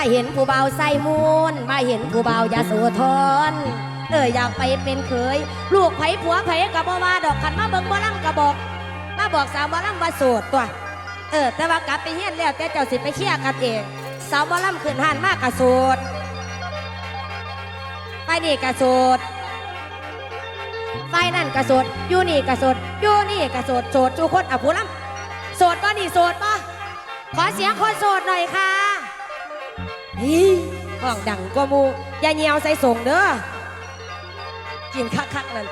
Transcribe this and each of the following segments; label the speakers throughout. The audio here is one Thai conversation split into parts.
Speaker 1: มาเห็นผู้เบาใส่มูลมาเห็นผู้เบายาสูทนเอออยากไปเป็นเคย ลูกไผผัวไผกับบ่ว่าดอกขันมาเบิ่งบ่ลังกระบอก มาบอกสาวบ่ลังว่าโสดตัว เออ แต่ว่ากลับไปเฮียนแล้วแต่เจ้าสิไปเคลียร์กันเองสาวบ่ลังขึ้นหันมากกระโสดไปนี่กระโสดไฟนั่นกระโสดอยู่นี่กระโสดอยู่นี่กระโสดโสดจูคนอะผู้ลำโสดป่ะนี่โสดป่ะขอเสียงคนโสดหน่อยค่ะ ฮีห้องดังกว่าหมูอย่าเหี่ยวใส่ส่งเด้อกินคักๆนั่น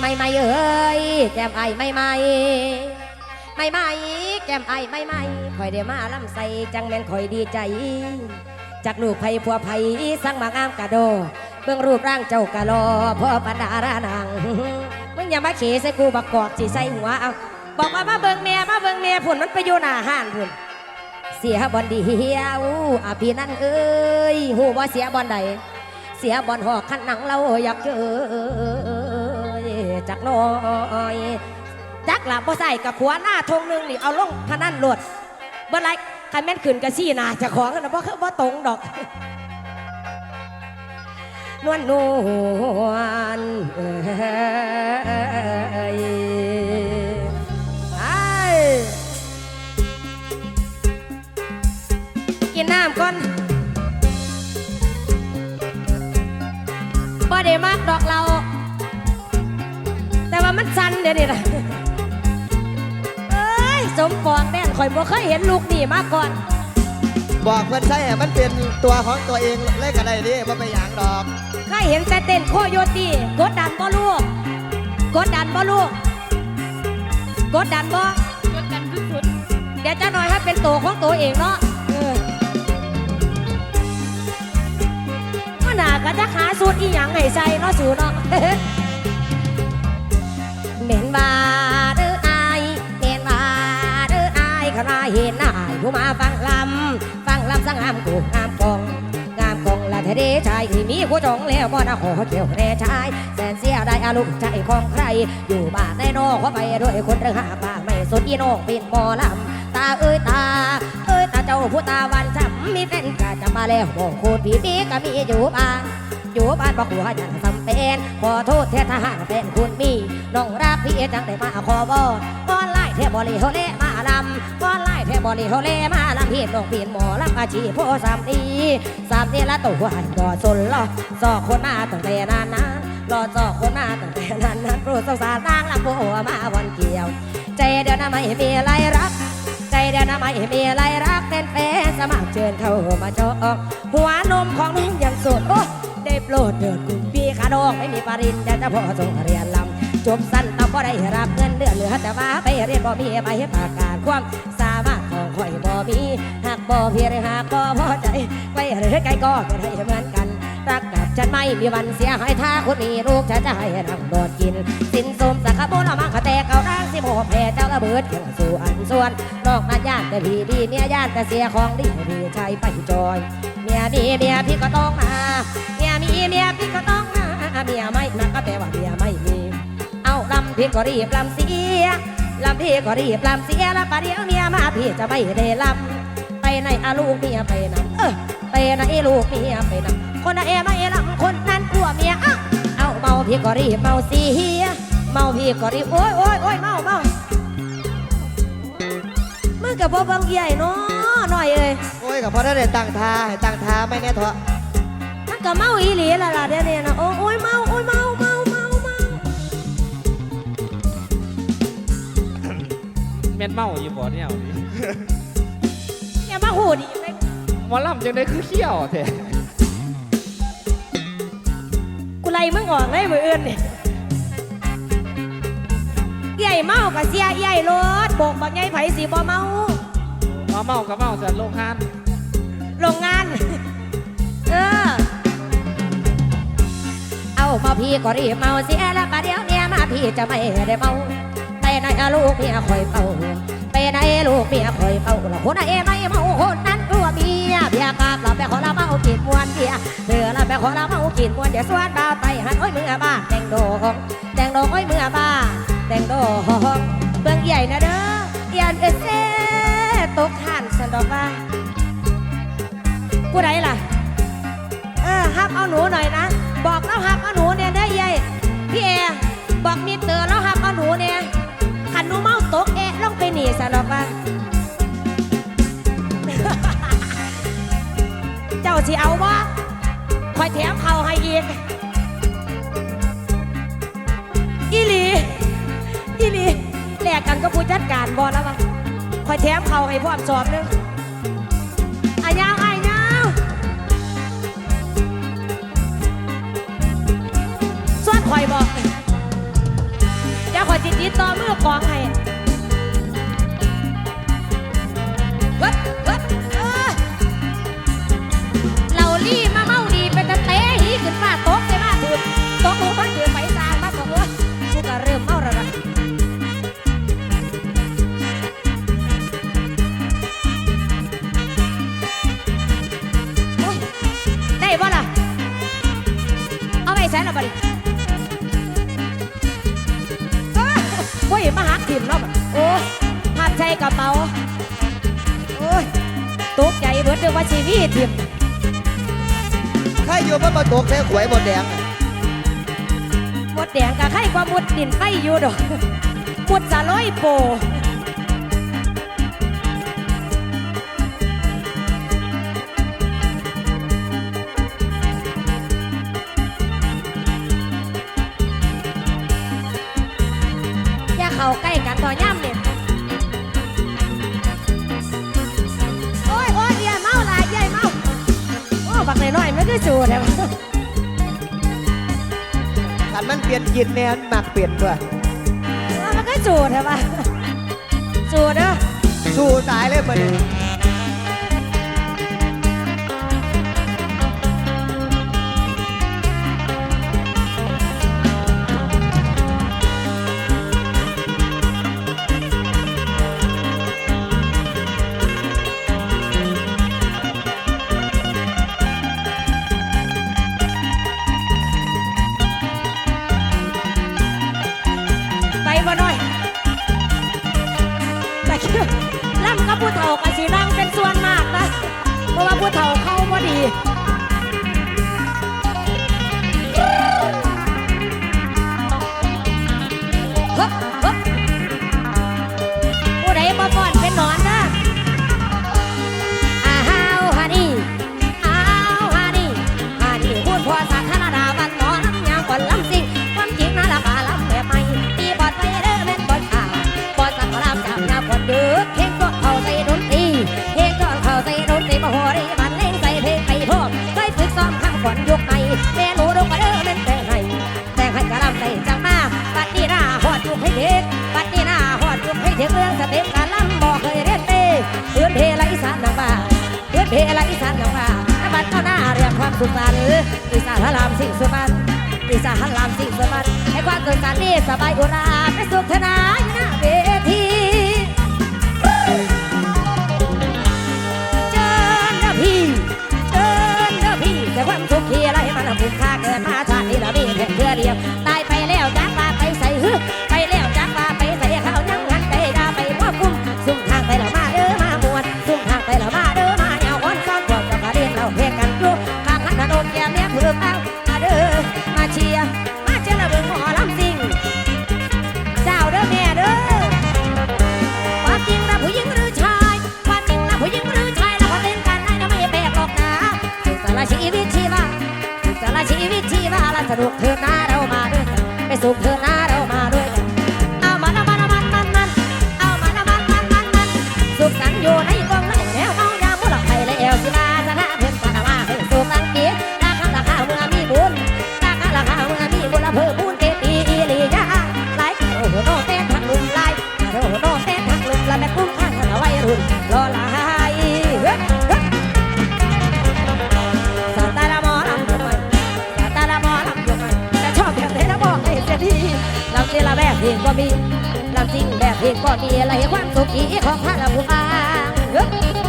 Speaker 1: ไม่ไม่เอ้ยแก้มไอไม่ไม่ไม่ไม่แก้มไอไม่ไม่คอยเดียวมาลำใส่จังแม่นคอยดีใจจากลูกไผ่ผัวไผ่สั่งมางามกะโด เบื้องรูปร่างเจ้ากะลอพ่อปนดารานังมึงอย่ามาเขใส่กูบักกอกสิใส่หัวเอาบอกว่ามาเบิ่งแม่มาเบิ่งแม่ผุนมันไปอยู่หน้าห้านผุนเสียบอลดีเดียวอาพี่นั่นเอ้ยหูว่าเสียบอลใดเสียบอลหอกขันหนังเราอยากเจอจักน้อยจักหลับบ่ใส่กับขัวหน้าทงหนึงนี่เอาลงพนันโหลดเบ่ไรใครแม่นขึ้นกระซี่นาจะของกันนะบ่คือบ่ตรงดอก นวลนวลเอ้ยไอ้กินน้ำก่อนบ่ได้มากดอกเรา แต่ว่ามันสั่นเดี๋ยวนี้นะเอ้ย สมปองแน่นข่อยบ่เคยเห็นลูกนี่มาก่อน
Speaker 2: บอกเพื่อนใช่ให้มันเป็นตัวของตัวเองเล่นกันได้ดิว่าไปนหยางดอก
Speaker 1: เคยเห็นแต่เต้นโคโยตีกดดันบ่ลูก กดดันบ่ลูก กดดันบ่
Speaker 3: กดดันสุด
Speaker 1: เดี๋ยวจะหน่อยให้เป็นตัวของตัวเองเนาะเออว่าหนาก็จะหาสูตรอีหยังให้ใส่เนาะสูตรเนาะเหม็นว่าเด้ออายเหม็นว่าเด้ออายขณะเห็นอายผู้มาฟังลำฟังลำสังงามกูงามกองงามกองละ เดชายที่มีคู่จองแล้วบ่นะขอเกี่ยวแน่ชายแสนเสียได้อารมณ์ใจของใคร อยู่บ้านในนอกขอไปด้วยคนเรื่องหาบ้านไม่สนอีน้องเป็นหมอลำตาเอ้ยตาเอ้ยตาเจ้าผู้ตาวันช้ำมีแฟนกะจะมาแล้วบอกคตรพี่พี่ก็มีอยู่บ้านอยู่บ้านบอกหัวอย่างจำเป็นขอโทษเทถ้าหากเป็นคุณมีน้องรักพี่จังได้มาขอบอนก้อนไล่เทบริโฮเลมา ลำก้อนไล่เทบริโฮเลมาลำพีน้องปีนหมอลำอาชีพโพสามดีสามนี่ละตัวหันรอสนรอสอกคนมาตั้งแต่นานนานรอสอกคนมาตั้งแต่นานนานโปรดสงสารนางลำโพมาวันเกี่ยว ใจเดียวนะไม่มีอะไรรักใจเดียวนะไม่มีอะไรรักเป็นแฟนสมัครเชิญเข้ามาจอกหัวนมของน้องยังสดโอ้ได้โปรดเดินกลุ่มปีขาดองไม่มีปริญญาจะพอส่งเรียน จบสั้นต้องก็ได้รับเงินเดือนเหลือแต่ว่าไปเรียนบ่มีไปประกาศความสามารถของข่อยบ่มีหากบ่เพียรหากบ่พอใจไปหรือไกลก็จะได้เหมือนกันรักกับฉันไม่มีวันเสียหายถ้าคุณมีลูกฉันจะให้นั่งโดดกิน สินสมสักขบุญละมังคแต่เก่าร่างสิโมแผ่เจ้าระเบิดเกี่ยวสู่อันส่วนนอกนั้นญาติแต่พี่ดีเมียญาติแต่เสียของดีพี่ชายไปจอย เมียมีเมียพี่ก็ต้องมา เมียมีเมียพี่ก็ต้องมา เมียไม่นักก็แปลว่าเมียไม่มี ลำพี่ก็รีบลำเสียลำพี่ก็รีบลำเสียแล้วประเดี๋ยวเมียมาพี่จะไม่ได้ลำไปไหนอาลูกเมียไปนำเออไปไหนลูกเมียไปนำคนไหนไม่ลำคนนั้นกลัวเมียอะเอาเมาพี่ก็รีบเมาเสียเมาพี่ก็รีบโอ้ยโอ้ยโอ้ยเมาเมามึงกับพ่อบังใหญ่เนาะหน่อยเอ้ย
Speaker 2: โอ้ยกับพอได้ตั้งทาให้ตั้งทาไม่แน่เถอะ
Speaker 1: มันก็เมาอีหลีละล่ะเดี๋ยวนี้นะโอ้ยโอ้ยเมาโอ้ยเมาเมาเมา ม่
Speaker 3: นเมาอยู่บ่เนี่ยเอาดิ
Speaker 1: อย่ามาหูดีไป
Speaker 3: หมอลำจังได้คือเขี้ยวแท้
Speaker 1: กูไล่มึงออกเลยมืออื่นนี่ใหญ่เมากับเสียใหญ่รถโบกบักใหญ่ไผสีบ่เมา
Speaker 3: มาเมากับเมาจะลงหัน
Speaker 1: โรงงาน เออ เอามาพี่ก็รีบเมาเสียแล้วประเดี๋ยวเมียมาพี่จะไม่ได้เมา ไหนลูกเมียคอยเฝ้าเป็ไหนลูกเมียคอยเฝ้าละคนไหนไม่เมาคนนั้นกลัวเมียเบียกับเราไปขอละเมากินมวนเบียเดือเราไปขอละเมากินมวนเดี๋ยวสวนบ้าไปหันโอ้ยมือบ้าแต่งดอกแต่งดอกโอ้ยมือบ้าแต่งดอกเบื้องใหญ่นะเด้อยันเอเซตกหันสันดอกว่ากูไหนล่ะเออฮับเอาหนูหน่อยนะ บอกแล้วฮับเอาหนูเนี่ยเด้อใหญ่พี่แอบอกมีเตือร์แล้วฮับเอาหนูเนี่ย บอลแล้วบ้งคอยแถมเขาให้พ่อสอบนึงอายาวอายาวส่วนคอยบอกเดี๋ยวคอยจิตจิตต่อมือกองให้ แช้ระบาดอ้ยมาหักถิ่มเนาะโอ้หัดใจกระเป๋าโอ้ยตกใจเบิดเดือว่าชีวิตถิ่ม
Speaker 2: ใครอยู่บ้านมาตกแค่หวยหมดแดงห
Speaker 1: มดแดงกับใครความมุดดินไปอยู่ดอกมุดสาร้อยโป ลี่ยนยินแน่
Speaker 2: นมากเปลี่ยนตัว
Speaker 1: มันก็จูดใช่ปะจูดนะ
Speaker 2: สู้ตายเลย
Speaker 1: เหมือน สุขสันต์ปีศาจพระลามสิงสุพรรณอีสาจพระลามสิงสุพรรณให้ความสุขสันต์นี้สบายอุราไม่สุขนา with a อีก็มีอะไรความสุขอีของพระผู้อาง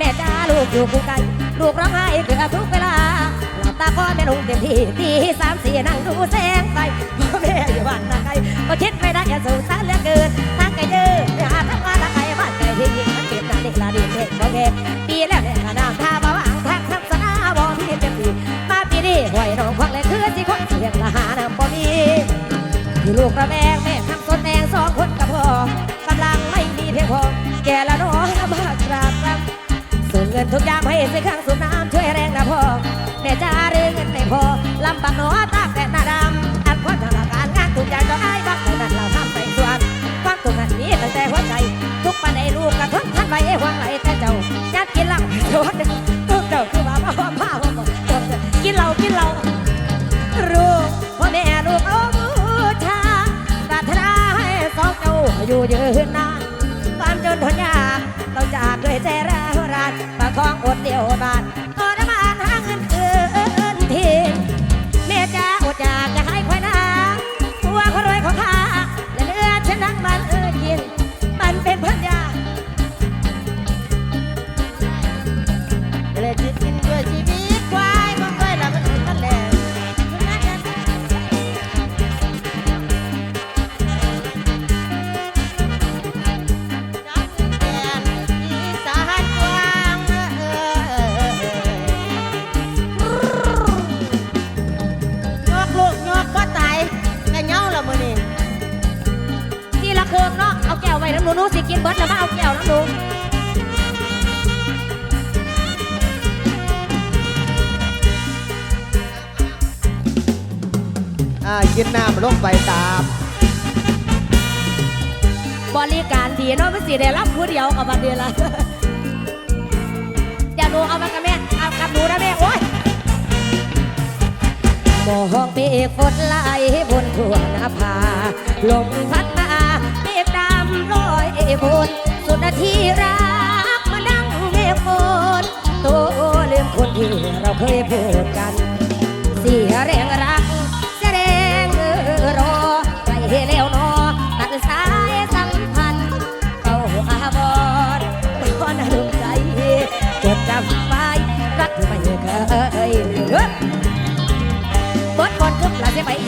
Speaker 1: แม่จ้าลูกอยู่กูไกลลูกร้องไห้เกือบทุกเวลาหลับตาพ่อแม่ลงเต็มที่ตีสามสี่นั่งดูแสงไฟพ่อแม่อยู่บ้านตาไกลก็คิดไม่ได้อย่าสูงสารเหลือเกินทางไกลเยอะอย่าทำงาตาไกลบ้านไกลที่ยิ่งมันเปลี่ยนนาเด็กลาดีเด็กโอเคปีแล้วเนี่ยน้ำท่าบาวางทักทักษณะบ่มีเต็มที่มาปีนี้หวยน้องควักเลยคือสิคนเสียงละหาน้ำบ่มีที่ลูกระแวงแม่ งเงินทุกอย่างให้ซื้อข้างสูบน้ำช่วยแรงนะพ่อแม่จ้าเรื่องเงินไม่พอลำบากหนอตากแต่หน้าดำอันพ่อทางการงานทุกอย่างก็ได้บักแต่นั้นเราทำไปส่วนความตรงนั้นมีตั้งแต่หัวใจ ทุกปันไอ้ลูกกระทบท่านไว้หวังไหลแต่เจ้ายัดกินเหล้าโดน มองเมฆฝนไหลบนทั่วหน้าผาลมพัดมาเมฆดำลอยบนสุดนาทีรักมานั่งเมฆฝนโตลืมคนที่เราเคยพูดกัน เสียแรงรัก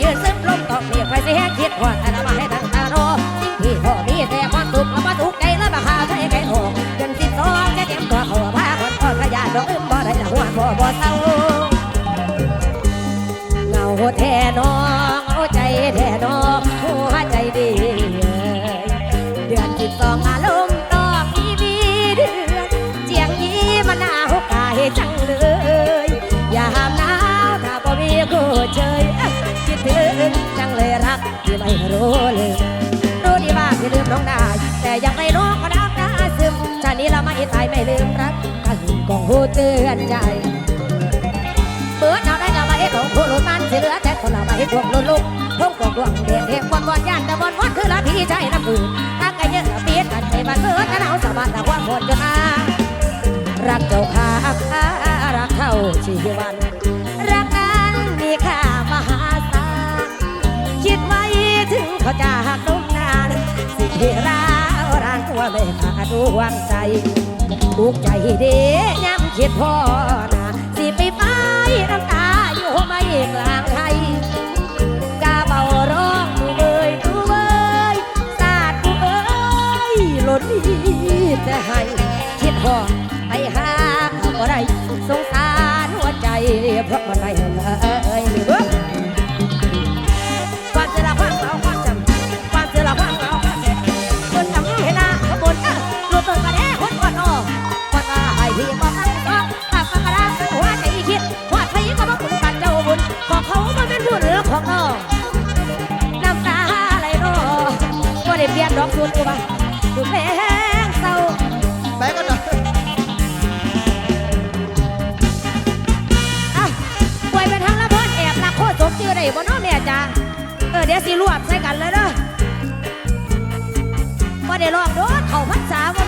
Speaker 1: ยืนซึมลมตอกเรียกไปสิแห้คิดหอดแต่ละมาให้ตั้งตารอสิ่งที่พ่อมีแต่ความสุขความทุกใจแล้วมาหาใช้แก่หงจนสิบสองจะเต็มตัวเขาพาคนอ่อนขยะดอกอึมบ่ได้ละหัวบ่บ่เศร้าเงาแท่น้อ แต่ยังไม่รู้ก็น้ำตาซึมชาตินี้เราไม่ตายไม่ลืมรักกันกองหูเตือนใจเปิดเอาได้กับมาเฮ็ดของผู้หลุดมันสิเหลือแต่คนละมาเฮ็ดพวกลุลุกพวกพวกพวกเด็ดเด็กวันวันย่านแต่วันวันคือละพี่ใจน้ำปืนถ้าไก่เยอะเปียดกันใจบันเบิดกันเอาสบัดแต่ความคนจนอารักเจ้าข้ารักเท่าชีวันรักนั้นมีค่ามหาศาลคิดไว้ถึงเขาจะหักลงนานสิราวรา หัวไม่ขาดดวงใจลูกใจเดีย้ำคิดพ่อนะ เดี๋ยวสิรวบใส่กันเลยเด้อบ่บ่ได้ลอกโดนเขาพันษาว่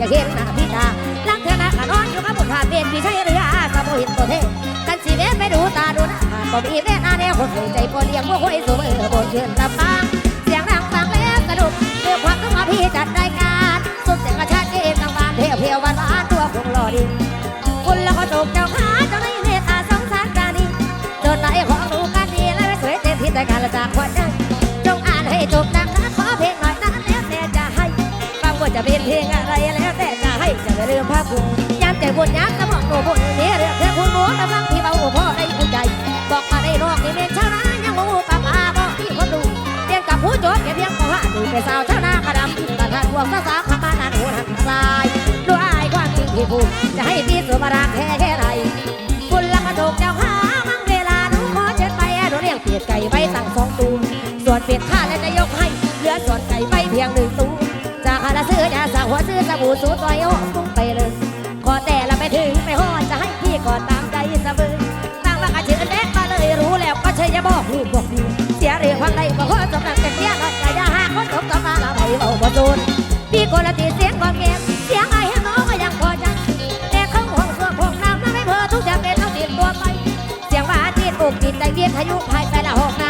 Speaker 1: อยากเห็นหน้าพี่ตาลังเธอหน้าขนอนอยู่กับบนผาเป็นพี่ชายเรือสะโบหินตัวเทกันสิเวไปดูตาดูหน้าบ่มีแม่อาแนวคนใจพอเลี้ยงบ่ค่อยสูงเอบนยืนลำปางเสียงดังฟังแล้วสนุกเรื่องความต้องมาพี่จัดรายการสุดเสียงกระชากเกมต่างบ้านเพียวเพียววันวานตัวคงหล่อดี จะให้จะไม่ลืมภาคภูมิยามใจบุญยามสมองโง่บุญนี้เรื่องแค่คุณหมูกำลังที่เบาพ่อได้อุ่นใจ บอกมาได้นอกนี่เป็นชาวนายังงูปลาปลาบอกที่คนดูเรียนกับผู้โจทย์แค่เพียงพอหาดูเป็นสาวชาวนากระดำประธานพวกสาวสาวขมานานหัวหักลายด้วยอายความจริงที่พูดจะให้พี่สุมารักแค่แค่ไหนคุณละกระดกเจ้าขามั่งเวลาหนูขอเช็ดไปหนูเลี้ยงเปียดไก่ไว้ตั้งสองตูนส่วนเป็ดข้าแล้วจะยกให้เหลือส่วนไก่ไปเพียงหนึ่ง ตูนจากคาราซื้อยาสาวหัวซื้อสบู่สูตรอยอ้อตุ้งไปเลยขอแต่ละไปถึงไปหอดจะให้พี่กอนตามใจเสมอตั้งว่ากระเชือแดกมาเลยรู้แล้วก็ใช่จะบอกลูกบอกดีเสียเรื่องความใดบอกขอจบนังเป็นเมียน้อยอย่าหาคนจบต่อมาละไปเบาบ่โจนพี่คนละตีเสียงบอกเก็บเสียงไอ้ให้น้องก็ยังพอใจแต่ข้างห้องส่วนห้องน้ำนั้นไม่เพอทุกอย่างเป็นเอาติดตัวไปเสียงว่าติดอกติดใจเวียนทะยุภายไปละห้องน้ำ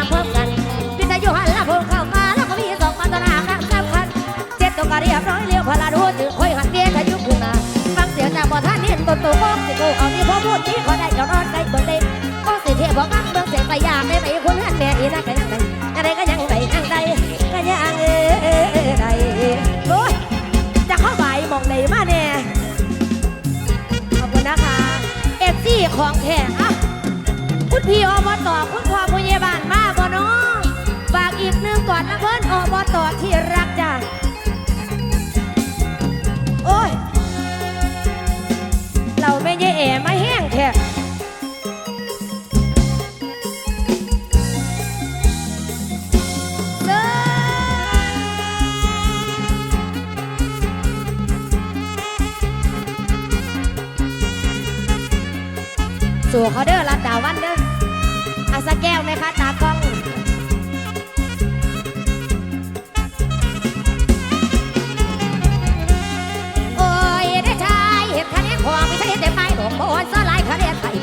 Speaker 1: ที่พ่อพูดที่ขอได้เจ้านอนได้เบิ่งได้ก็สิเทียบอกกังเบิ่งเสียไปยามได้ไหมคุณหันแม่อีนั่นก็ยังไงอะไรก็ยังไงยังไงก็ยังเออไดโอ้ยจะเข้าไปมองไหนมาเนี่ยขอบคุณนะคะเอฟซีของแท้อะคุณพี่อบตคุณพ่อผู้ใหญ่บ้านมาบ่น้องฝากอีกหนึ่งก่อนนะเพิ่นอบตที่รักจ้ะโอ้ยเราไม่เย่แอม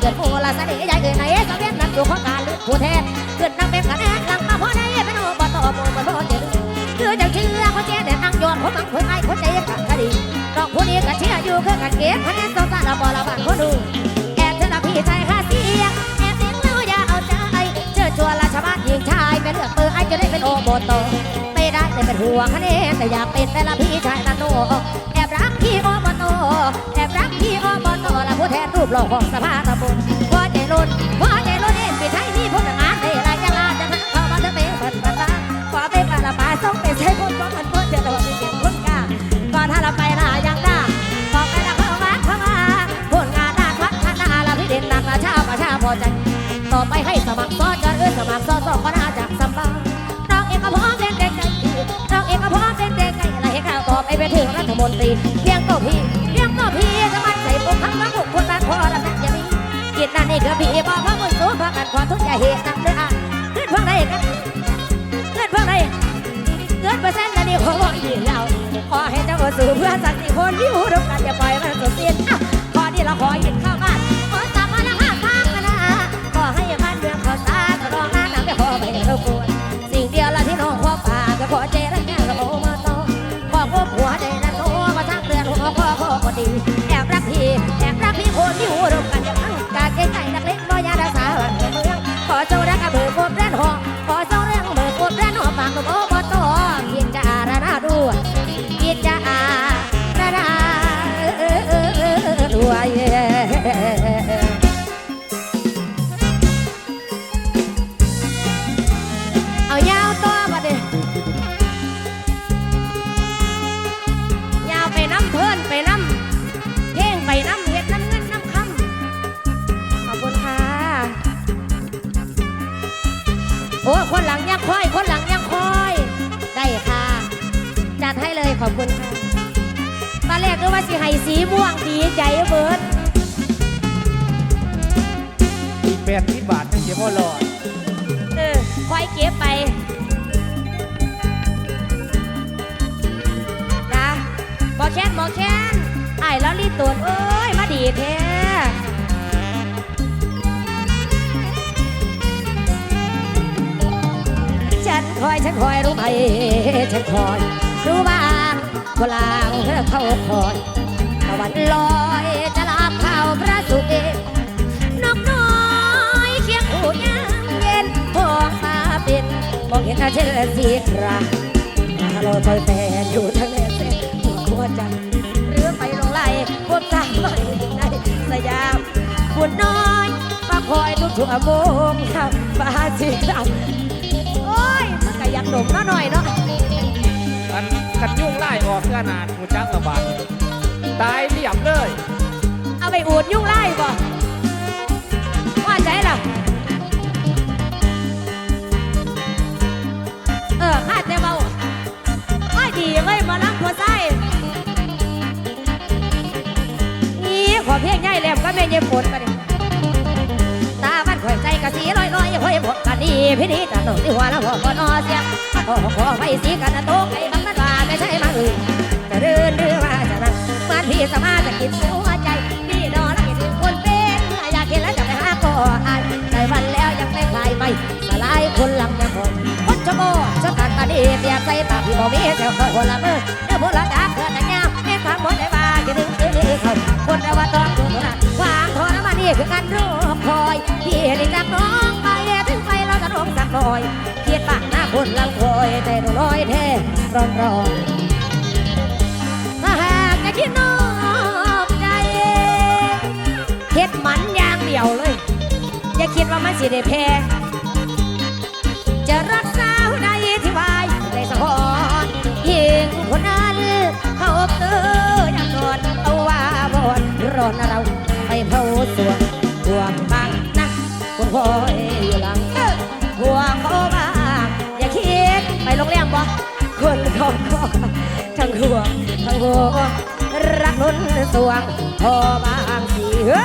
Speaker 1: กินโอละสน่ห์ใหญ่เกินไหนสเวียนนั้นอยู่ของการลือกผู้แทนเกินนังเป็นคะแนนหลังมาพอได้เป็นโอบตโมบโดนเดือดคือจังเชื่อเขาเจ๊แต่นั่งยอดเขาบังคนไอ้คนใจกันคดีดอกผู้นี้ก็เชื่ออยู่คือกันเก็บคะแนนสองตาละบอละบางคนดูแอบเธอละพี่ชายหาเสียงแอบเสียงแล้วอย่าเอาใจเชิญชวนราชบ้านหญิงชายเป็นเลือกเบอร์ไอ้จะได้เป็นโอบตไม่ได้แต่เป็นหัวคะแนนแต่อยากเป็นแต่ละพี่ชายนาโนแอบรักพี่อบตแอบรักพี่ อบตละผู้แทนรูปหล่อของสภาตำบลพอใจล้นพอใจล้นเอ็นพี่ชายนี่พวกงานได้รายจะลาจะทักเข้ามาเถอะเป็นคนบ้านขอเป็นการะปาส่งไปใช้คนเพราะมันเพิ่นจะต้องมีเสียงคนกล้าก่อนถ้าเราไปลายังได้บอไปละเข้ามาเข้ามาผลงานด้านพัฒนาละพี่เด่นนักประชาประชาพอใจต่อไปให้สมัครซอจะเอื้อสมัครซอสอก็น่าจะสบายน้องเองก็พร้อมเป็นเด็กใจดีน้องเองก็พร้อมเป็นเด็กใจอะไรให้ข้าวต่อไปไปถึงรัฐมนตรีเพียงก็พี่เพียงก็พี่ นี่ก็พี่บ่พ่อมุ่งสู้พักกันามทุกอย่าเหตุนักเด้อเกิดเพักไหนกันเกิดเพักไรเกิดเปอร์เซ็นต์แล้วนี่ขอบอกอีกแล้วขอให้เจ้าสู่เพื่อสันติคนที่หูร่วมกันอย่าปล่อยมันสุดเสิ้นขอที่เราขอหยิบเข้าบ้านขอสาบมาแล้ห้าทางนะขอให้บ้านเมืองขอสาตรองงานนำไปขอไปเรบกวนสิ่งเดี
Speaker 3: ย
Speaker 1: วละที่น้องขอฝากก็ขอางคนลางเข้าคอยตะวันลอยจะลาเข้าพระสุเอกนกน้อยเคียงหูยามเย็นท้องฟ้าเป็นมองเห็นอาเช่นสีคราฮัลโหลคอยแฟนอยู่ทั้งแนเส้นหัวใจหรือไปลงไหลพวกตาไม่ในสยามบุญน้อยมาคอยทุกชั่วโมงครับฟ้าสีดำโอ้ยมันก็อยากดมน้อหน่อยเนาะ
Speaker 3: กันกันยุ่งไล่ออกเพื่อนานหูจักระบาดตายเรียบเลย
Speaker 1: เอาไปอูดยุ่งไล่บ่ว่าใจล่ะเออข้าแต่เบาว่าดีเลยมาลังหัวใจนี่ขอเพียงใหญ่แหลมก็แม่เย็บฝนมาดิตาบ้านข่อยใจกะสีลอยลอย พี่นี่จะหนุ่มที่หัวแล้วหัวก่อนอเสียงขอขอไฟสีกันนะโต๊ะไอ้บังนั้นว่าไม่ใช่มาอื่นจะเดินหรือว่าจะนั่งมันพี่สมาจะกินหัวใจพี่นอนแล้วคิดถึงคนเป็นเมื่ออยากเห็นแล้วจะไปหาก่ออายใจวันแล้วยังไม่คลายไม่สลายคนหลังยังคงคนชะโมชะกันปานีเปียกใส่ปากพี่บอกมีแถวคนละมือเดี๋ยวพวกเราดักเพื่อนกันยามเอ็นทางหมดได้บ้าคิดถึงคืนนี้เขาคนเราว่าต้องตัวนั้นวางทอน้ำมันนี่คือการรอคอยพี่เห็นจากน้อ จะร้องสักหน่อยเกียดปากหน้าคนลังคอยแต่หนูน้อยแท้ร้อนร้อนถ้าหากจะคิดนอกใจเฮ็ดหมันอย่างเดียวเลย อย่าคิดว่ามันสิได้แพ้จะรักสาวใดที่วายในสะพอนยิงคนนั้นเขาเตอ คนเขาก็ทั้งห่วงทั้งหัวรักล้นสวงพอบางสีเฮ้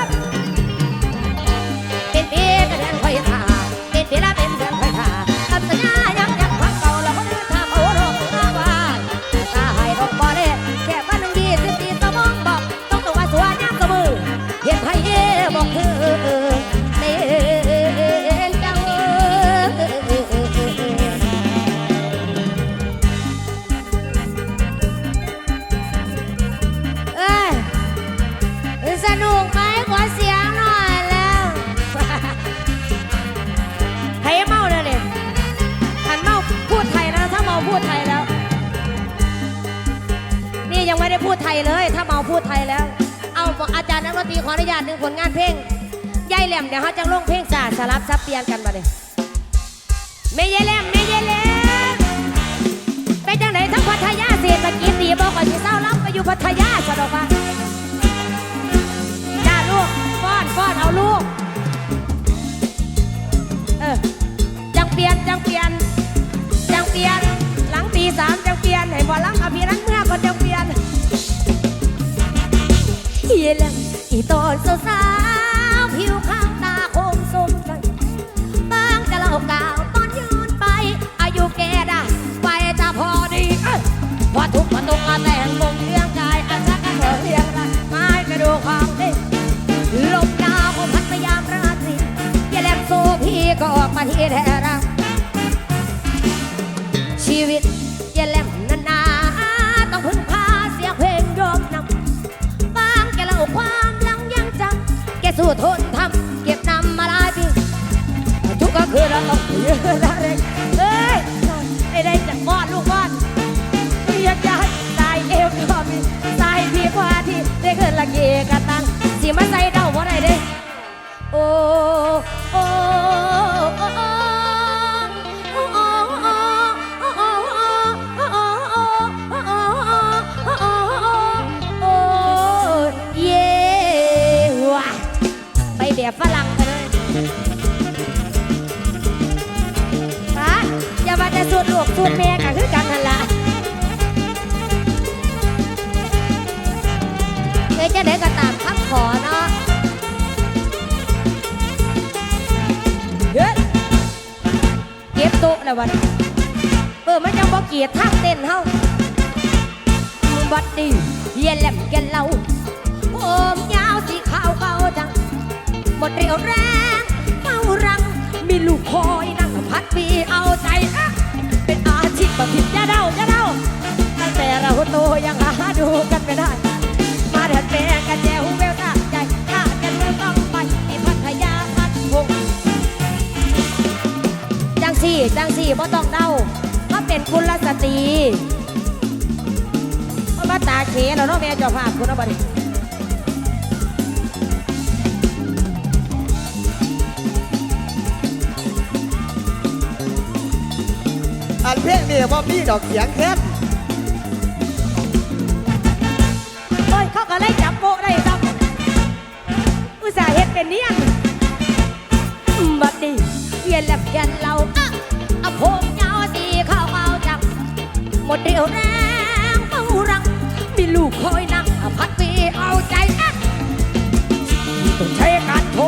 Speaker 1: ยเลย ถ้าเมาพูดไทยแล้ว เอาบอกอาจารย์นักดนตรีขออนุญาตหนึ่งผลงานเพลงยายแหลมเดี๋ยวเขาจะลงเพลงสาสลับซับเปลี่ยนกันมาเลยไม่ยายแหลมไม่ยายแหลมไปจังไหนทั้งพัทยาเศรษฐกิจดีบอกก่อนที่เศร้ารับไปอยู่พัทยาสะดอกมาจ้าลูกฟ้อนฟ้อนเอาลูกเออจังเปลี่ยนจังเปลี่ยนจังเปลี่ยนหลังตีสามจังเปลี่ยนให้บอลังอภิรันเมื่อก็จังเปลี่ยน เฮียแหลมอีตอนสาวๆผิวข้าวตาคมสมใจบางจะเล่ากาวตอนยืนไป อายุแกได้ไปจะพอดีเอ้ยพอทุกข์พอตุกมาแต่งมุมเลี้ยงกายอาชักกันเถอะเลี้ยงรักไม้กระดูกของเด็กลมหนาวพัดพยายามราตรีอย่าแหลมโซพี่ก็ออกมาที่แท้รักชีวิตอย่าแหลม สู้ทนทำเก็บนำมาหลายปีทุกกลางคือเราเยอะยืนะเล่นเอ้ยไอ้ได้จะกอดลูกบ้านเปียกยายตายเอวก็มีตายพี่พาที่ได้ขึ้นละเกียกระตังสีมาใส่เดาบ่ไดเด้โอ้ เคยจะได้ก็ตามคำขอเนาะเฮ้ยเก็บโต๊ะแล้ววันเออมันยังบ่เกียดทาเต้นเฮาบัดดีเฮียแหลมแกนเราผมยาวสีขาวเก่าจังหมดเรียวแรงเฝ้ารัง มีลูกคอยนั่งพัดวีเอาใจอะเป็นอาชีพประทิบอย่าเดายาเดาตั้งแต่เราโตยังหาดูกันไม่ได้ มาเถิดแม่กันแจวแววตาใจถ้ากันมือต้องไปที่พัทยาพัดพงจังสี่จังสี่บ่ต้องเดามาเป็นกุณลสตรีเพราะว่าตาเขแล้วเนาะแม่จ้าภาพคุณเอาบัดนี้
Speaker 2: อันเพลงนี่ว่ามีดอกเสียงแค้น
Speaker 1: เป็นเนียบัดนี้เยียนแลบเยียนเราอะอะผมยาวสีขาวเอาจังหมดเรี่ยวแรงเมารัง มีลูกคอยนั่งพัดวีเอาใจอะต้องใช้การโทร